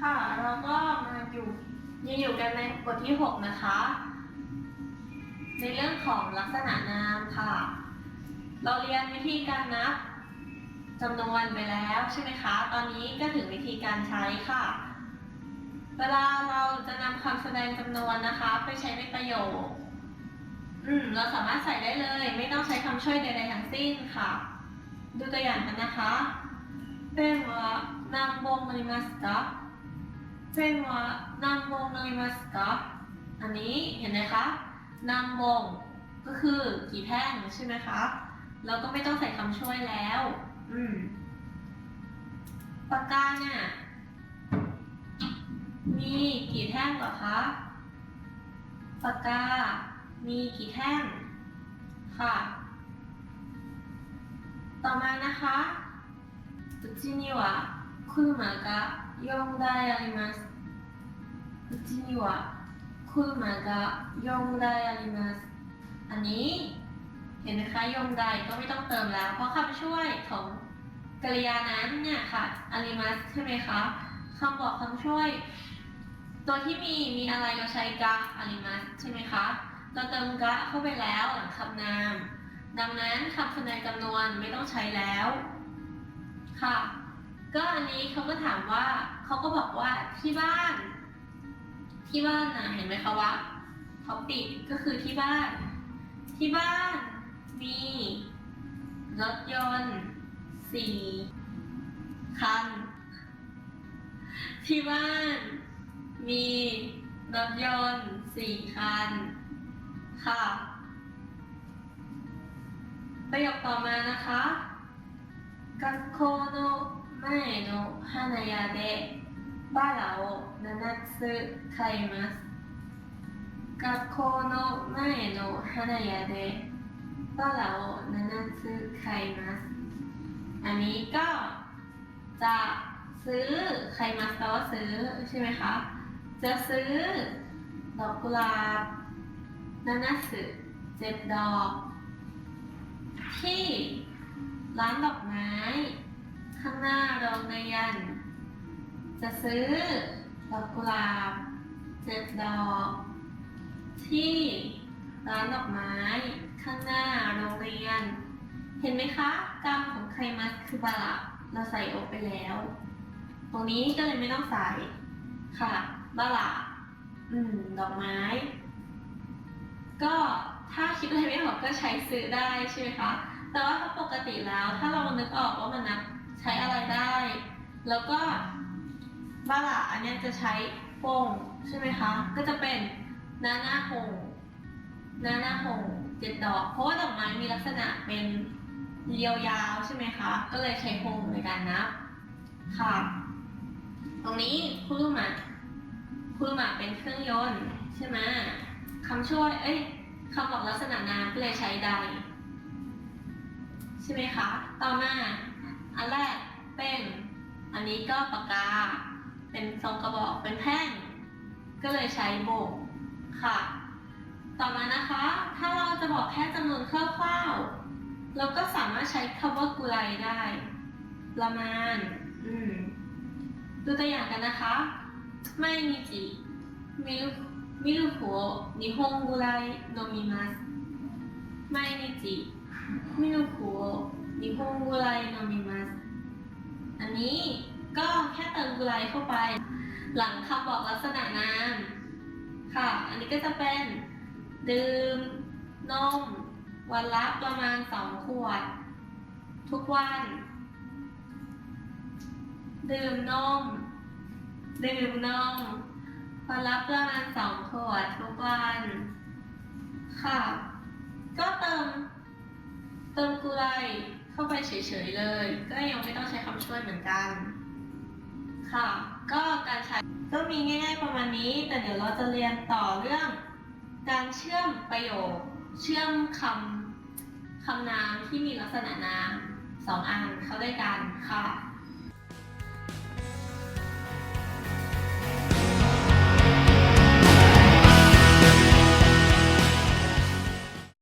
ค่ะเราก็มาอยู่ยังอยู่กันในบทที่ 6 นะคะ ในเรื่องของลักษณะนามค่ะ เราเรียนวิธีการนับจำนวนไปแล้วใช่ไหมคะ ตอนนี้ก็ถึงวิธีการใช้ค่ะ เวลาเราจะนำคำแสดงจำนวนนะคะ ไปใช้ในประโยค อืม เราสามารถใส่ได้เลย ไม่ต้องใช้คำช่วยใดๆทั้งสิ้นค่ะ ดูตัวอย่างกันนะคะ เป็นว่านังบงนาริมัสกะเป็นว่านังบงนาริมัสกะอันนี้เห็นไหมคะนังบงก็คือกี่แท่งใช่ไหมคะเราก็ไม่ต้องใส่คำช่วยแล้ว อืมปากกาเนี่ยมีกี่แท่งเหรอคะปากกา มีกี่แท่ง ค่ะ ต่อมานะคะ うちには車が4台ありますうちには車が4台ありますอันนี้ เห็นไหมคะยงใดก็ไม่ต้องเติมแล้ว เพราะคำช่วยของกริยานั้นเนี่ยค่ะอาริมัสใช่ไหมคะคำบอกคำช่วย ตัวที่มีมีอะไรเราใช้กะอาริมัสใช่ไหมคะเราเติมกะเข้าไปแล้วหลังคำนาม ดังนั้นคำแสดงจำนวนไม่ต้องใช้แล้ว ค่ะ ก็อันนี้เขาก็ถามว่าเขาก็บอกว่าที่บ้าน ที่บ้านนะเห็นไหมคะว่าท็อปิกก็คือที่บ้าน ที่บ้าน มีรถยนต์สี่คัน ที่บ้าน มีรถยนต์สี่คัน ค่ะประโยคต่อมานะคะ 学校の前の花屋でバラを7つ買います学校の前の花屋でバラを7つ買いますอันนี้ก็จะซื้อใครมาแปลว่าซื้อใช่ไหมคะ จะซื้อดอกกุหลาบนานาสึเจ็ดดอก ที่ ร้านดอกไม้ ข้างหน้าโรงเรียน จะซื้อดอกกุหลาบเจ็ดดอก ที่ร้านดอกไม้ ข้างหน้าโรงเรียน เห็นไหมคะกรรมของใครมัสคือบาละเราใส่โอไปแล้ว ตรงนี้ก็เลยไม่ต้องใส่ ค่ะบาละอืม ดอกไม้ ก็ถ้าคิดอะไรไม่ออกก็ใช้ซื้อได้ใช่ไหมคะ แต่ว่าถ้าปกติแล้วถ้าเรานึกออกว่ามันนับใช้อะไรได้ แล้วก็บาละอันนี้จะใช้โป่งใช่ไหมคะ ก็จะเป็นนาหน้าโฮงนาหน้าโฮงเจ็ดดอก เพราะว่าดอกไม้มีลักษณะเป็นเรียวยาวใช่ไหมคะ ก็เลยใช้โฮงในการนับ ค่ะ ตรงนี้คุรุมะคุรุมะเป็นเครื่องยนต์ใช่ไหมคำช่วย เอ้ยคำบอกลักษณะนามก็เลยใช้ใด ใช่ไหมคะ ต่อมาอันแรกเป็นอันนี้ก็ปากกา เป็นทรงกระบอกเป็นแท่ง ก็เลยใช้โบกค่ะ ต่อมานะคะ ถ้าเราจะบอกแค่จำนวนคร่าวๆเราก็สามารถใช้คำว่ากุไรได้ ประมาณ อืมดูตัวอย่างกันนะคะ ไม่มีจิมิรุมิรุโฮนิฮงกุไรโนมิมัสไม่มีจิ ไม่ต้องกลัวนิงกุไลนมิมัส อันนี้ก็แค่เติมกุไลเข้าไป หลังคำบอกลักษณะนามค่ะ อันนี้ก็จะเป็น ดื่มนม วันละประมาณสองขวด ทุกวัน ดื่มนม ดื่มนม วันละประมาณสองขวดทุกวัน ค่ะ ก็เติม เติมกุไรเข้าไปเฉยๆเลย ก็ยังไม่ต้องใช้คำช่วยเหมือนกัน ค่ะ ก็การใช้ก็มีง่ายๆประมาณนี้ แต่เดี๋ยวเราจะเรียนต่อเรื่อง การเชื่อมประโยค เชื่อมคำคำนามที่มีลักษณะนามสองอันเข้าด้วยกันค่ะ